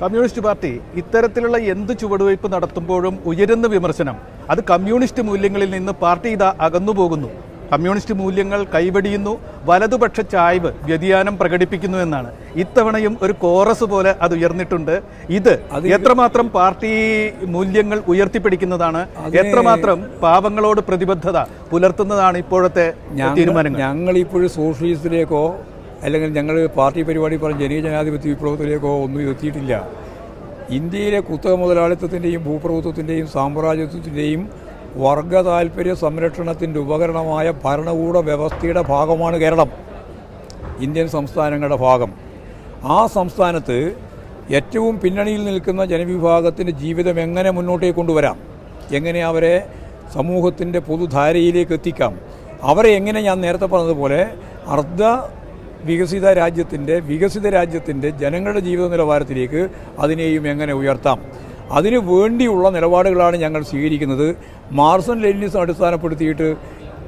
Communist party ഇത്തരത്തിലുള്ള എന്ത് ചുവടുവയ്പ് നടത്തുമ്പോഴും ഉയരുന്ന വിമർശനം അത് കമ്മ്യൂണിസ്റ്റ് മൂല്യങ്ങളിൽ നിന്ന് പാർട്ടി ഇതാ അകന്നുപോകുന്നു. കമ്മ്യൂണിസ്റ്റ് മൂല്യങ്ങൾ കൈവടിയുന്നു വലതുപക്ഷ ചായ്വ് വ്യതിയാനം പ്രകടിപ്പിക്കുന്നു എന്നാണ്. ഇത്തവണയും ഒരു കോറസ് പോലെ അത് ഉയർന്നിട്ടുണ്ട്. ഇത് എത്രമാത്രം പാർട്ടി മൂല്യങ്ങൾ ഉയർത്തിപ്പിടിക്കുന്നതാണ് എത്രമാത്രം പാവങ്ങളോട് പ്രതിബദ്ധത പുലർത്തുന്നതാണ് ഇപ്പോഴത്തെ തീരുമാനങ്ങൾ. ഞങ്ങൾ ഇപ്പോഴും സോഷ്യലിസത്തിലേക്കോ അല്ലെങ്കിൽ ഞങ്ങൾ പാർട്ടി പരിപാടി പറഞ്ഞ ജനീയ ജനാധിപത്യ വിപ്ലവത്തിലേക്കോ ഒന്നും എത്തിയിട്ടില്ല. ഇന്ത്യയിലെ കുത്തക മുതലാളിത്തത്തിന്റെയും ഭൂപ്രഭുത്വത്തിന്റെയും സാമ്രാജ്യത്വത്തിന്റെയും വർഗ താൽപ്പര്യ സംരക്ഷണത്തിന്റെ ഉപകരണമായ ഭരണകൂട വ്യവസ്ഥയുടെ ഭാഗമാണ് കേരളം. ഇന്ത്യൻ സംസ്ഥാനങ്ങളുടെ ഭാഗം. ആ സംസ്ഥാനത്ത് ഏറ്റവും പിന്നണിയിൽ നിൽക്കുന്ന ജനവിഭാഗത്തിന്റെ ജീവിതം എങ്ങനെ മുന്നോട്ടേക്ക് കൊണ്ടുവരാം? എങ്ങനെ അവരെ സമൂഹത്തിന്റെ പൊതുധാരയിലേക്ക് എത്തിക്കാം? അവരെ എങ്ങനെ ഞാൻ നേരത്തെ പറഞ്ഞതുപോലെ അർദ്ധ വികസിത രാജ്യത്തിന്റെ വികസിത രാജ്യത്തിന്റെ ജനങ്ങളുടെ ജീവിത നിലവാരത്തിലേക്ക് അതിനെയും എങ്ങനെ ഉയർത്താം? അതിനു വേണ്ടിയുള്ള നിലപാടുകളാണ് ഞങ്ങൾ സ്വീകരിക്കുന്നത്. മാർസൺ ലെനിനിസം അടിസ്ഥാനപ്പെടുത്തിയിട്ട്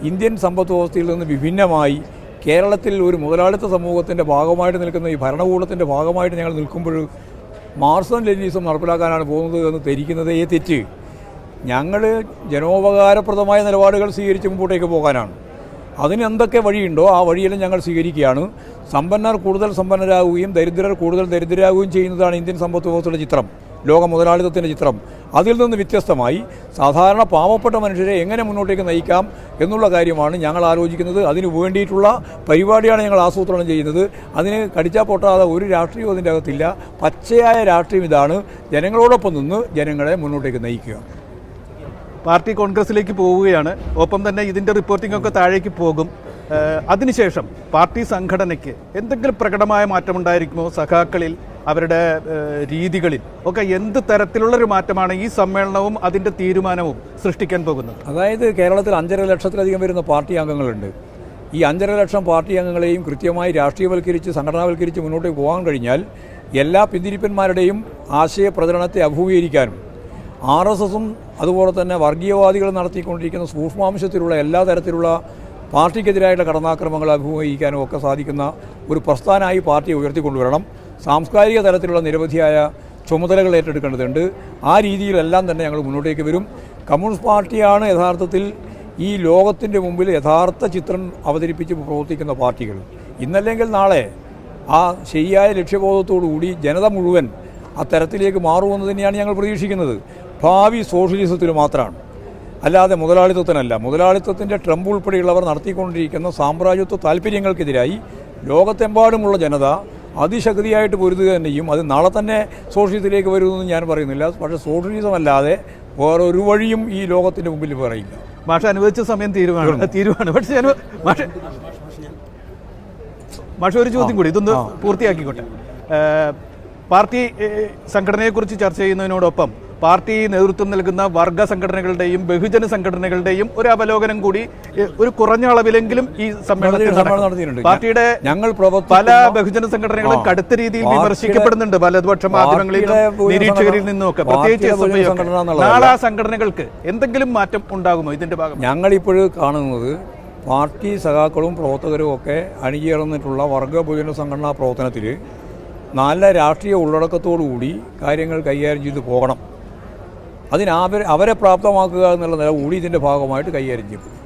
ഇന്ത്യൻ സമ്പദ് വ്യവസ്ഥയിൽ നിന്ന് വിഭിന്നമായി കേരളത്തിൽ ഒരു മുതലാളിത്ത സമൂഹത്തിന്റെ ഭാഗമായിട്ട് നിൽക്കുന്ന ഈ ഭരണകൂടത്തിന്റെ ഭാഗമായിട്ട് ഞങ്ങൾ നിൽക്കുമ്പോൾ മാർസൺ ലെനിനിസം നടപ്പിലാക്കാനാണ് പോകുന്നത് എന്ന് ധരിക്കുന്നതേ തെറ്റ്. ഞങ്ങൾ ജനോപകാരപ്രദമായ നിലപാടുകൾ സ്വീകരിച്ച് മുമ്പോട്ടേക്ക് പോകാനാണ്. അതിന് എന്തൊക്കെ വഴിയുണ്ടോ ആ വഴിയെല്ലാം ഞങ്ങൾ സ്വീകരിക്കുകയാണ്. സമ്പന്നർ കൂടുതൽ സമ്പന്നരാകുകയും ദരിദ്രർ കൂടുതൽ ദരിദ്രരാകുകയും ചെയ്യുന്നതാണ് ഇന്ത്യൻ സമ്പദ് വ്യവസ്ഥയുടെ ചിത്രം ലോക മുതലാളിത്തത്തിന്റെ ചിത്രം. അതിൽ നിന്ന് വ്യത്യസ്തമായി സാധാരണ പാവപ്പെട്ട മനുഷ്യരെ എങ്ങനെ മുന്നോട്ടേക്ക് നയിക്കാം എന്നുള്ള കാര്യമാണ് ഞങ്ങൾ ആലോചിക്കുന്നത്. അതിന് വേണ്ടിയിട്ടുള്ള പരിപാടിയാണ് ഞങ്ങൾ ആസൂത്രണം ചെയ്യുന്നത്. അതിന് കടിച്ചാൽ പൊട്ടാതെ ഒരു രാഷ്ട്രീയവും അതിന്റെ അകത്തില്ല. പച്ചയായ രാഷ്ട്രീയം ഇതാണ്. ജനങ്ങളോടൊപ്പം നിന്ന് ജനങ്ങളെ മുന്നോട്ടേക്ക് നയിക്കുക. പാർട്ടി കോൺഗ്രസിലേക്ക് പോവുകയാണ്. ഒപ്പം തന്നെ ഇതിന്റെ റിപ്പോർട്ടിംഗ് ഒക്കെ താഴേക്ക് പോകും. അതിനുശേഷം പാർട്ടി സംഘടനയ്ക്ക് എന്തെങ്കിലും പ്രകടമായ മാറ്റമുണ്ടായിരിക്കുമോ? സഖാക്കളിൽ അവരുടെ രീതികളിൽ? ഒക്കെ എന്ത് തരത്തിലുള്ളൊരു മാറ്റമാണ് ഈ സമ്മേളനവും അതിന്റെ തീരുമാനവും സൃഷ്ടിക്കാൻ പോകുന്നത്? അതായത് കേരളത്തിൽ അഞ്ചര ലക്ഷത്തിലധികം വരുന്ന പാർട്ടി അംഗങ്ങളുണ്ട്. ഈ അഞ്ചര ലക്ഷം പാർട്ടി അംഗങ്ങളെയും കൃത്യമായി രാഷ്ട്രീയവൽക്കരിച്ച് സംഘടനാവൽക്കരിച്ച് മുന്നോട്ട് പോകാൻ കഴിഞ്ഞാൽ എല്ലാ പിന്തിരിപ്പന്മാരുടെയും ആശയപ്രചരണത്തെ അഭിമുഖീകരിക്കാനും ആർ എസ് എസും അതുപോലെ തന്നെ വർഗീയവാദികൾ നടത്തിക്കൊണ്ടിരിക്കുന്ന സൂക്ഷ്മാംശത്തിലുള്ള എല്ലാ തരത്തിലുള്ള പാർട്ടിക്കെതിരായിട്ടുള്ള കടന്നാക്രമങ്ങൾ അഭിമുഖീകരിക്കാനും ഒക്കെ സാധിക്കുന്ന ഒരു പ്രസ്ഥാനമായി പാർട്ടിയെ ഉയർത്തിക്കൊണ്ടുവരണം. സാംസ്കാരിക തലത്തിലുള്ള നിരവധിയായ ചുമതലകൾ ഏറ്റെടുക്കേണ്ടതുണ്ട്. ആ രീതിയിലെല്ലാം തന്നെ ഞങ്ങൾ മുന്നോട്ടേക്ക് വരും. കമ്മ്യൂണിസ്റ്റ് പാർട്ടിയാണ് യഥാർത്ഥത്തിൽ ഈ ലോകത്തിന്റെ മുമ്പിൽ യഥാർത്ഥ ചിത്രം അവതരിപ്പിച്ച് പ്രവർത്തിക്കുന്ന പാർട്ടികൾ. ഇന്നല്ലെങ്കിൽ നാളെ ആ ശരിയായ ലക്ഷ്യബോധത്തോടുകൂടി ജനത മുഴുവൻ ആ തരത്തിലേക്ക് മാറുമെന്ന് തന്നെയാണ് ഞങ്ങൾ പ്രതീക്ഷിക്കുന്നത്. ഭാവി സോഷ്യലിസത്തിന് മാത്രമാണ്. അല്ലാതെ മുതലാളിത്തത്തിനല്ല. മുതലാളിത്തത്തിന്റെ ട്രംപ് ഉൾപ്പെടെയുള്ളവർ നടത്തിക്കൊണ്ടിരിക്കുന്ന സാമ്രാജ്യത്വ താല്പര്യങ്ങൾക്കെതിരായി ലോകത്തെമ്പാടുമുള്ള ജനത അതിശക്തിയായിട്ട് പൊരുതുക തന്നെയും അത് നാളെ തന്നെ സോഷ്യലിസത്തിലേക്ക് വരുമെന്ന് ഞാൻ പറയുന്നില്ല. പക്ഷേ സോഷ്യലിസം അല്ലാതെ വേറെ ഒരു വഴിയും ഈ ലോകത്തിന്റെ മുമ്പിൽ പറയില്ല. മാഷ അനുവദിച്ച സമയം തീരുമാനം തീരുമാനം പക്ഷേ ഞാൻ മാഷ മാഷ ഒരു ചോദ്യം കൂടി. ഇതൊന്ന് പൂർത്തിയാക്കിക്കോട്ടെ. പാർട്ടി സംഘടനയെക്കുറിച്ച് ചർച്ച ചെയ്യുന്നതിനോടൊപ്പം പാർട്ടി നേതൃത്വം നൽകുന്ന വർഗ സംഘടനകളുടെയും ബഹുജന സംഘടനകളുടെയും ഒരു അവലോകനം കൂടി ഒരു കുറഞ്ഞ അളവിലെങ്കിലും ഈ സമ്മേളനത്തിൽ പാർട്ടിയുടെ ഞങ്ങൾ പല ബഹുജന സംഘടനകളും. കടുത്ത രീതിയിൽ വിമർശിക്കപ്പെടുന്നുണ്ട്. വലതുപക്ഷ മാധ്യമങ്ങളിൽ നിരീക്ഷകരിൽ നിന്നുമൊക്കെ. പ്രത്യേകിച്ച്. നാളെ ആ സംഘടനകൾക്ക് എന്തെങ്കിലും മാറ്റം ഉണ്ടാകുമോ ഇതിന്റെ ഭാഗം ഞങ്ങൾ ഞങ്ങളിപ്പോൾ കാണുന്നത് പാർട്ടി സഖാക്കളും പ്രവർത്തകരും ഒക്കെ അണിചേർന്നിട്ടുള്ള വർഗ ബഹുജന സംഘടനാ പ്രവർത്തനത്തിൽ നല്ല രാഷ്ട്രീയ ഉള്ളടക്കത്തോടുകൂടി കാര്യങ്ങൾ കൈകാര്യം ചെയ്ത് പോകണം. അതിന് അവരെ പ്രാപ്തമാക്കുക എന്നുള്ള നില കൂടി ഇതിന്റെ ഭാഗമായിട്ട് കൈകാര്യം ചെയ്യും.